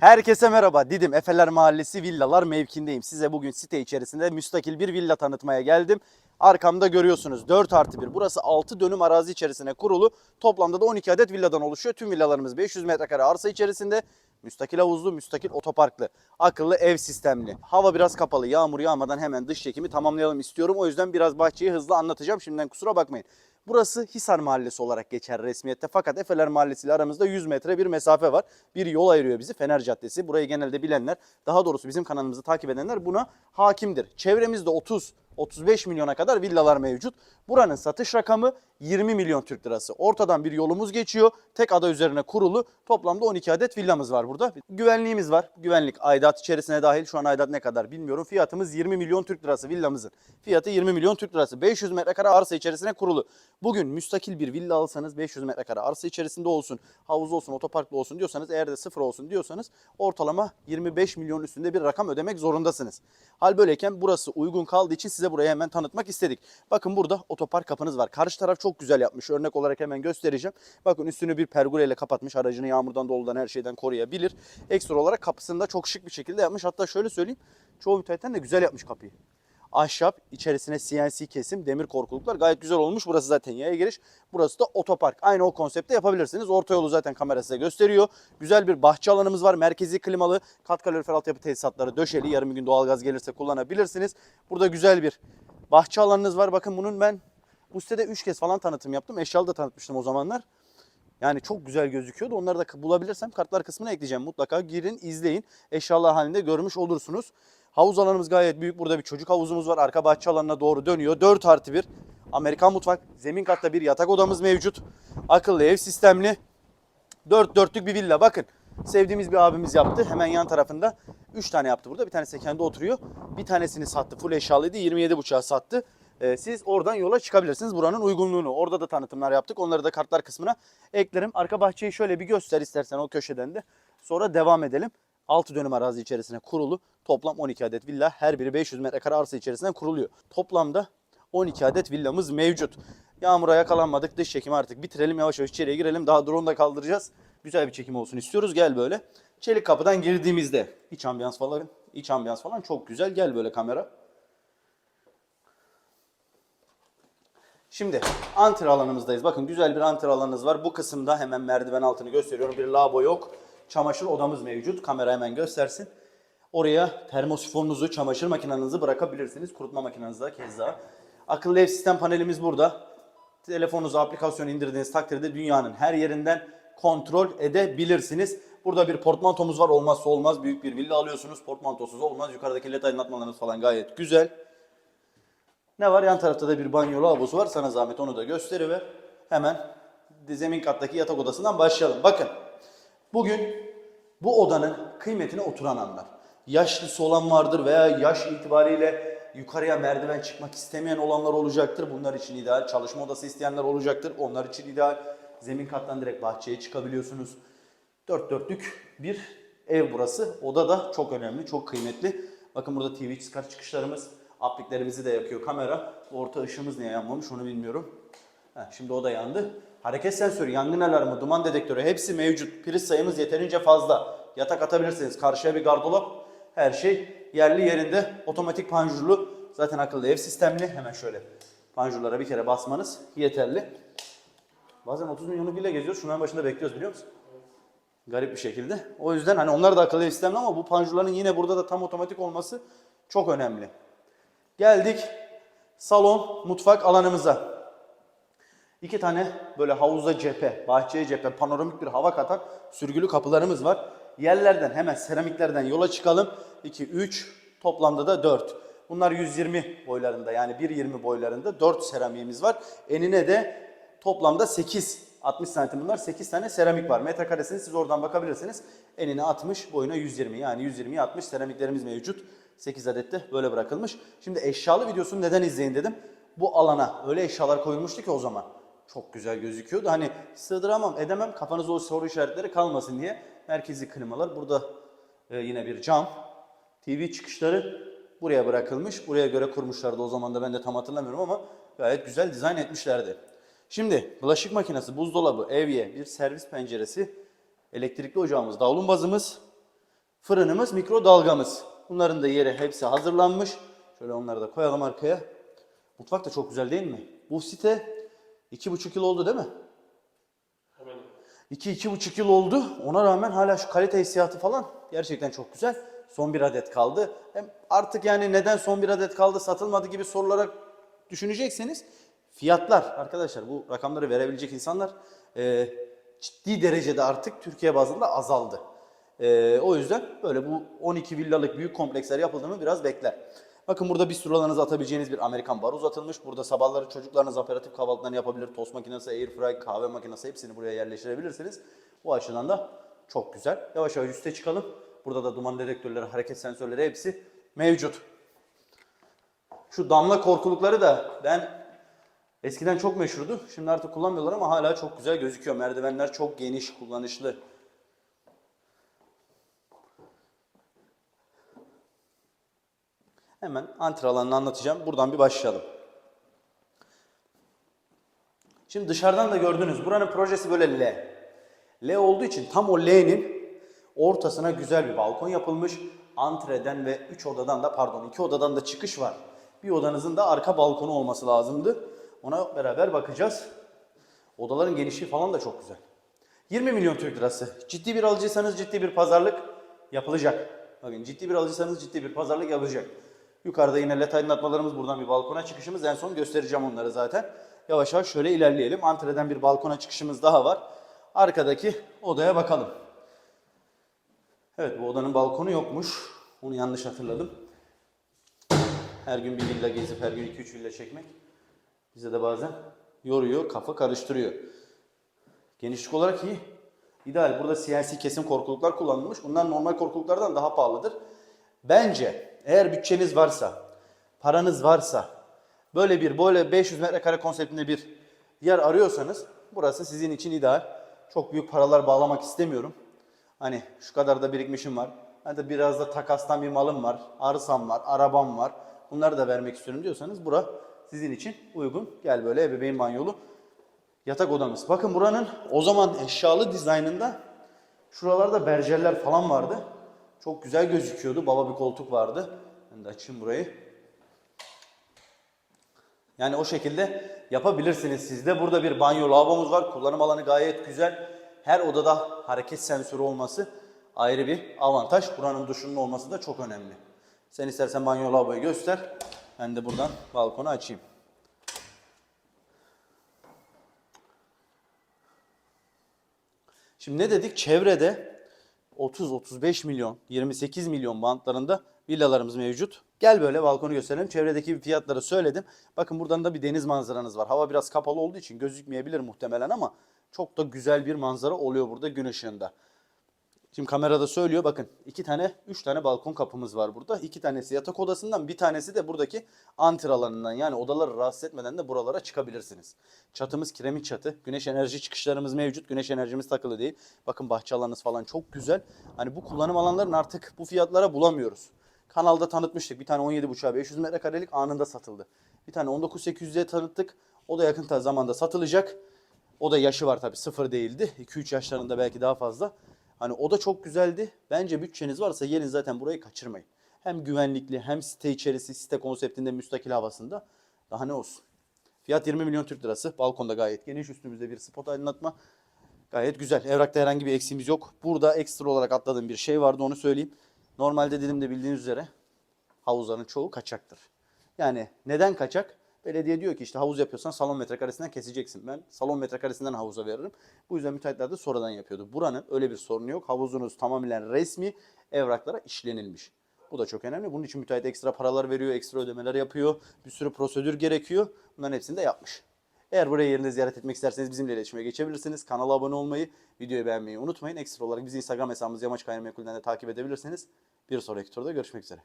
Herkese merhaba. Didim Efeler Mahallesi villalar mevkindeyim. Size bugün site içerisinde müstakil bir villa tanıtmaya geldim. Arkamda görüyorsunuz 4 artı 1. Burası 6 dönüm arazi içerisine kurulu. Toplamda da 12 adet villadan oluşuyor. Tüm villalarımız 500 metrekare arsa içerisinde. Müstakil havuzlu, müstakil otoparklı, akıllı ev sistemli. Hava biraz kapalı. Yağmur yağmadan hemen dış çekimi tamamlayalım istiyorum. O yüzden biraz bahçeyi hızlı anlatacağım. Şimdiden kusura bakmayın. Burası Hisar Mahallesi olarak geçer resmiyette. Fakat Efeler Mahallesi ile aramızda 100 metre bir mesafe var. Bir yol ayırıyor bizi Fener Caddesi. Burayı genelde bilenler, daha doğrusu bizim kanalımızı takip edenler buna hakimdir. Çevremizde 30 35 milyona kadar villalar mevcut. Buranın satış rakamı 20 milyon Türk lirası. Ortadan bir yolumuz geçiyor. Tek ada üzerine kurulu. Toplamda 12 adet villamız var burada. Güvenliğimiz var. Güvenlik aidat içerisine dahil. Şu an aidat ne kadar bilmiyorum. Fiyatımız 20 milyon Türk lirası villamızın. Fiyatı 20 milyon Türk lirası. 500 metrekare arsa içerisine kurulu. Bugün müstakil bir villa alsanız 500 metrekare arsa içerisinde olsun, havuz olsun, otoparklı olsun diyorsanız eğer de sıfır olsun diyorsanız ortalama 25 milyon üstünde bir rakam ödemek zorundasınız. Hal böyleyken burası uygun kaldığı için size burayı hemen tanıtmak istedik. Bakın burada otopark kapınız var. Karşı taraf çok güzel yapmış. Örnek olarak hemen göstereceğim. Bakın üstünü bir pergoleyle kapatmış. Aracını yağmurdan doludan her şeyden koruyabilir. Ekstra olarak kapısını da çok şık bir şekilde yapmış. Hatta şöyle söyleyeyim. Çoğu müteahhitten de güzel yapmış kapıyı ahşap, içerisine CNC kesim, demir korkuluklar gayet güzel olmuş. Burası zaten yaya giriş. Burası da otopark. Aynı o konsepte yapabilirsiniz. Orta yolu zaten kamera size gösteriyor. Güzel bir bahçe alanımız var. Merkezi klimalı, kat kalorifer altyapı tesisatları döşeli. Yarım gün doğalgaz gelirse kullanabilirsiniz. Burada güzel bir bahçe alanınız var. Bakın bunun ben bu sitede 3 kez falan tanıtım yaptım. Eşyalı da tanıtmıştım o zamanlar. Yani çok güzel gözüküyordu. Onları da bulabilirsem kartlar kısmına ekleyeceğim. Mutlaka girin, izleyin. Eşyalar halinde görmüş olursunuz. Havuz alanımız gayet büyük. Burada bir çocuk havuzumuz var. Arka bahçe alanına doğru dönüyor. 4 artı 1. Amerikan mutfak. Zemin katta bir yatak odamız mevcut. Akıllı ev sistemli. 4 dörtlük bir villa. Bakın sevdiğimiz bir abimiz yaptı. Hemen yan tarafında 3 tane yaptı burada. Bir tanesi kendi oturuyor. Bir tanesini sattı. Full eşyalıydı. 27,5'a sattı. Ee, siz oradan yola çıkabilirsiniz. Buranın uygunluğunu. Orada da tanıtımlar yaptık. Onları da kartlar kısmına eklerim. Arka bahçeyi şöyle bir göster istersen o köşeden de. Sonra devam edelim. 6 dönüm arazi içerisine kurulu. Toplam 12 adet villa. Her biri 500 metrekare arsa içerisinde kuruluyor. Toplamda 12 adet villamız mevcut. Yağmura yakalanmadık. Dış çekimi artık bitirelim. Yavaş yavaş içeriye girelim. Daha drone da kaldıracağız. Güzel bir çekim olsun istiyoruz. Gel böyle. Çelik kapıdan girdiğimizde iç ambiyans falan, iç ambiyans falan çok güzel. Gel böyle kamera. Şimdi antre alanımızdayız. Bakın güzel bir antre alanınız var. Bu kısımda hemen merdiven altını gösteriyorum. Bir lavabo yok. Çamaşır odamız mevcut. Kamera hemen göstersin. Oraya termosifonunuzu, çamaşır makinenizi bırakabilirsiniz. Kurutma makinenizi de keza. Akıllı ev sistem panelimiz burada. Telefonunuza aplikasyon indirdiğiniz takdirde dünyanın her yerinden kontrol edebilirsiniz. Burada bir portmantomuz var. Olmazsa olmaz. Büyük bir villa alıyorsunuz. Portmantosuz olmaz. Yukarıdaki led aydınlatmalarınız falan gayet güzel. Ne var? Yan tarafta da bir banyo lavabosu var. Sana zahmet onu da gösteriver. Hemen zemin kattaki yatak odasından başlayalım. Bakın bugün bu odanın kıymetine oturan anlar. Yaşlısı olan vardır veya yaş itibariyle yukarıya merdiven çıkmak istemeyen olanlar olacaktır. Bunlar için ideal. Çalışma odası isteyenler olacaktır. Onlar için ideal. Zemin kattan direkt bahçeye çıkabiliyorsunuz. Dört dörtlük bir ev burası. Oda da çok önemli, çok kıymetli. Bakın burada TV çıkar çıkışlarımız. Apliklerimizi de yakıyor kamera. Orta ışığımız niye yanmamış onu bilmiyorum. Heh, şimdi o da yandı. Hareket sensörü, yangın alarmı, duman dedektörü hepsi mevcut. Priz sayımız yeterince fazla. Yatak atabilirsiniz. Karşıya bir gardırop. Her şey yerli yerinde. Otomatik panjurlu. Zaten akıllı ev sistemli. Hemen şöyle panjurlara bir kere basmanız yeterli. Bazen 30 milyonluk bile geziyoruz. Şunların başında bekliyoruz biliyor musun? Garip bir şekilde. O yüzden hani onlar da akıllı ev sistemli ama bu panjurların yine burada da tam otomatik olması çok önemli. Geldik salon, mutfak alanımıza. İki tane böyle havuza cephe, bahçeye cephe, panoramik bir hava katan sürgülü kapılarımız var. Yerlerden hemen seramiklerden yola çıkalım. 2, 3, toplamda da 4. Bunlar 120 boylarında yani 1.20 boylarında 4 seramiğimiz var. Enine de toplamda 8 60 santim bunlar 8 tane seramik var. Metrekaresini siz oradan bakabilirsiniz. Enine 60, boyuna 120 yani 120'ye 60 seramiklerimiz mevcut. 8 adet de böyle bırakılmış. Şimdi eşyalı videosunu neden izleyin dedim. Bu alana öyle eşyalar koyulmuştu ki o zaman. Çok güzel gözüküyordu. Hani sığdıramam edemem kafanızda o soru işaretleri kalmasın diye. Merkezi klimalar burada e, yine bir cam. TV çıkışları buraya bırakılmış. Buraya göre kurmuşlardı o zaman da ben de tam hatırlamıyorum ama gayet güzel dizayn etmişlerdi. Şimdi bulaşık makinesi, buzdolabı, evye, bir servis penceresi, elektrikli ocağımız, davlumbazımız, Fırınımız, mikrodalgamız. Bunların da yeri hepsi hazırlanmış. Şöyle onları da koyalım arkaya. Mutfak da çok güzel değil mi? Bu site iki buçuk yıl oldu değil mi? İki, iki buçuk yıl oldu. Ona rağmen hala şu kalite hissiyatı falan gerçekten çok güzel. Son bir adet kaldı. Hem artık yani neden son bir adet kaldı satılmadı gibi sorulara düşünecekseniz fiyatlar arkadaşlar bu rakamları verebilecek insanlar e, ciddi derecede artık Türkiye bazında azaldı. E, o yüzden böyle bu 12 villalık büyük kompleksler yapıldığını biraz bekler. Bakın burada bir sürü alanınıza atabileceğiniz bir Amerikan bar uzatılmış. Burada sabahları çocuklarınız aperatif kahvaltılarını yapabilir. Tost makinesi, airfry, kahve makinesi hepsini buraya yerleştirebilirsiniz. Bu açıdan da çok güzel. Yavaş yavaş üste çıkalım. Burada da duman dedektörleri, hareket sensörleri hepsi mevcut. Şu damla korkulukları da ben eskiden çok meşhurdu. Şimdi artık kullanmıyorlar ama hala çok güzel gözüküyor. Merdivenler çok geniş, kullanışlı. Hemen antre alanını anlatacağım. Buradan bir başlayalım. Şimdi dışarıdan da gördünüz. Buranın projesi böyle L. L olduğu için tam o L'nin ortasına güzel bir balkon yapılmış. Antreden ve 3 odadan da pardon 2 odadan da çıkış var. Bir odanızın da arka balkonu olması lazımdı. Ona beraber bakacağız. Odaların genişliği falan da çok güzel. 20 milyon Türk lirası. Ciddi bir alıcıysanız ciddi bir pazarlık yapılacak. Bakın ciddi bir alıcıysanız ciddi bir pazarlık yapılacak. Yukarıda yine led aydınlatmalarımız buradan bir balkona çıkışımız. En son göstereceğim onları zaten. Yavaş yavaş şöyle ilerleyelim. Antreden bir balkona çıkışımız daha var. Arkadaki odaya bakalım. Evet bu odanın balkonu yokmuş. Onu yanlış hatırladım. Her gün bir villa gezip her gün 2-3 villa çekmek bize de bazen yoruyor, kafa karıştırıyor. Genişlik olarak iyi. İdeal. Burada CNC kesim korkuluklar kullanılmış. Bunlar normal korkuluklardan daha pahalıdır. Bence eğer bütçeniz varsa, paranız varsa, böyle bir böyle 500 metrekare konseptinde bir yer arıyorsanız burası sizin için ideal. Çok büyük paralar bağlamak istemiyorum. Hani şu kadar da birikmişim var. Hani de biraz da takastan bir malım var, arsam var, arabam var. Bunları da vermek istiyorum diyorsanız bura sizin için uygun. Gel böyle ebeveyn banyolu yatak odamız. Bakın buranın o zaman eşyalı dizaynında şuralarda berjerler falan vardı. Çok güzel gözüküyordu. Baba bir koltuk vardı. Ben de açayım burayı. Yani o şekilde yapabilirsiniz siz de. Burada bir banyo lavabomuz var. Kullanım alanı gayet güzel. Her odada hareket sensörü olması ayrı bir avantaj. Buranın duşunun olması da çok önemli. Sen istersen banyo lavaboyu göster. Ben de buradan balkonu açayım. Şimdi ne dedik? Çevrede 30-35 milyon, 28 milyon bantlarında villalarımız mevcut. Gel böyle balkonu gösterelim. Çevredeki fiyatları söyledim. Bakın buradan da bir deniz manzaranız var. Hava biraz kapalı olduğu için gözükmeyebilir muhtemelen ama çok da güzel bir manzara oluyor burada gün ışığında. Şimdi kamerada söylüyor bakın iki tane, üç tane balkon kapımız var burada. İki tanesi yatak odasından, bir tanesi de buradaki antre alanından. Yani odaları rahatsız etmeden de buralara çıkabilirsiniz. Çatımız kiremit çatı. Güneş enerji çıkışlarımız mevcut. Güneş enerjimiz takılı değil. Bakın bahçe alanınız falan çok güzel. Hani bu kullanım alanlarını artık bu fiyatlara bulamıyoruz. Kanalda tanıtmıştık. Bir tane 17.5'a 500 metrekarelik anında satıldı. Bir tane 19.800'e tanıttık. O da yakın zamanda satılacak. O da yaşı var tabii sıfır değildi. 2-3 yaşlarında belki daha fazla. Hani o da çok güzeldi. Bence bütçeniz varsa gelin zaten burayı kaçırmayın. Hem güvenlikli hem site içerisi site konseptinde müstakil havasında. Daha ne olsun. Fiyat 20 milyon Türk lirası. Balkonda gayet geniş. Üstümüzde bir spot aydınlatma. Gayet güzel. Evrakta herhangi bir eksiğimiz yok. Burada ekstra olarak atladığım bir şey vardı onu söyleyeyim. Normalde dedim de bildiğiniz üzere havuzların çoğu kaçaktır. Yani neden kaçak? Belediye diyor ki işte havuz yapıyorsan salon metrekaresinden keseceksin. Ben salon metrekaresinden havuza veririm. Bu yüzden müteahhitler de sonradan yapıyordu. Buranın öyle bir sorunu yok. Havuzunuz tamamen resmi evraklara işlenilmiş. Bu da çok önemli. Bunun için müteahhit ekstra paralar veriyor, ekstra ödemeler yapıyor. Bir sürü prosedür gerekiyor. Bunların hepsini de yapmış. Eğer burayı yerinde ziyaret etmek isterseniz bizimle iletişime geçebilirsiniz. Kanala abone olmayı, videoyu beğenmeyi unutmayın. Ekstra olarak bizi Instagram hesabımız Yamaç Gayrimenkul'den de takip edebilirsiniz. Bir sonraki turda görüşmek üzere.